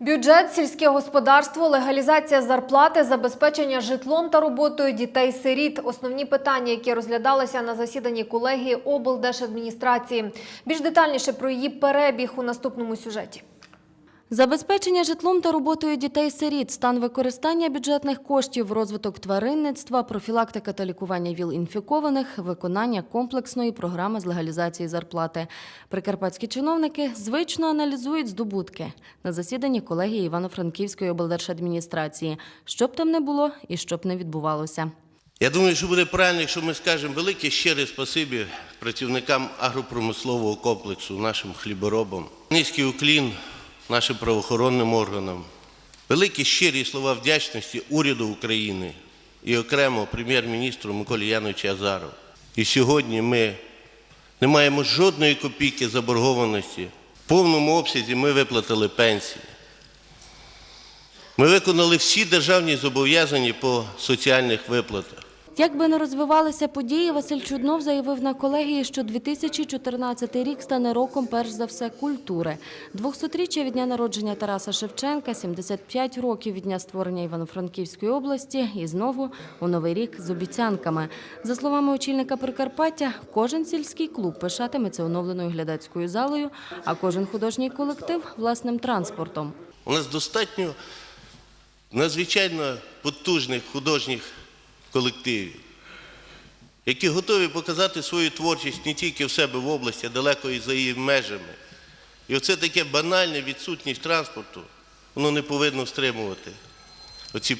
Бюджет, сільське господарство, легалізація зарплати, забезпечення житлом та роботою дітей-сиріт – основні питання, які розглядалися на засіданні колегії облдержадміністрації. Більш детальніше про її перебіг у наступному сюжеті. Забезпечення житлом та роботою дітей-сиріт, стан використання бюджетних коштів, розвиток тваринництва, профілактика та лікування ВІЛ-інфікованих, виконання комплексної програми з легалізації зарплати. Прикарпатські чиновники звично аналізують здобутки на засіданні колегії Івано-Франківської облдержадміністрації, що б там не було і що б не відбувалося. Я думаю, що буде правильно, якщо ми скажемо велике щире спасибі працівникам агропромислового комплексу, нашим хліборобам, низький уклін нашим правоохоронним органам, великі щирі слова вдячності уряду України і окремо прем'єр-міністру Миколі Яновичу Азару. І сьогодні ми не маємо жодної копійки заборгованості. В повному обсязі ми виплатили пенсії. Ми виконали всі державні зобов'язання по соціальних виплатах. Як би не розвивалися події, Василь Чуднов заявив на колегії, що 2014 рік стане роком перш за все культури. 200-річчя від дня народження Тараса Шевченка, 75 років від дня створення Івано-Франківської області і знову у новий рік з обіцянками. За словами очільника Прикарпаття, кожен сільський клуб пишатиметься оновленою глядацькою залою, а кожен художній колектив власним транспортом. У нас достатньо надзвичайно потужних художніх колективів, які готові показати свою творчість не тільки в себе в області, а далеко і за її межами. І оце таке банальне відсутність транспорту, воно не повинно стримувати оці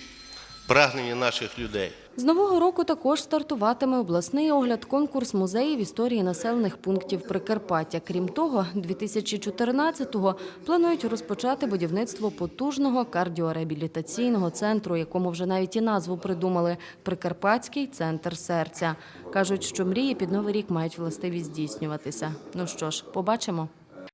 прагнення наших людей. З нового року також стартуватиме обласний огляд конкурс музеїв історії населених пунктів Прикарпаття. Крім того, 2014-го планують розпочати будівництво потужного кардіореабілітаційного центру, якому вже навіть і назву придумали Прикарпатський центр серця. Кажуть, що мрії під новий рік мають властивість здійснюватися. Ну що ж, побачимо.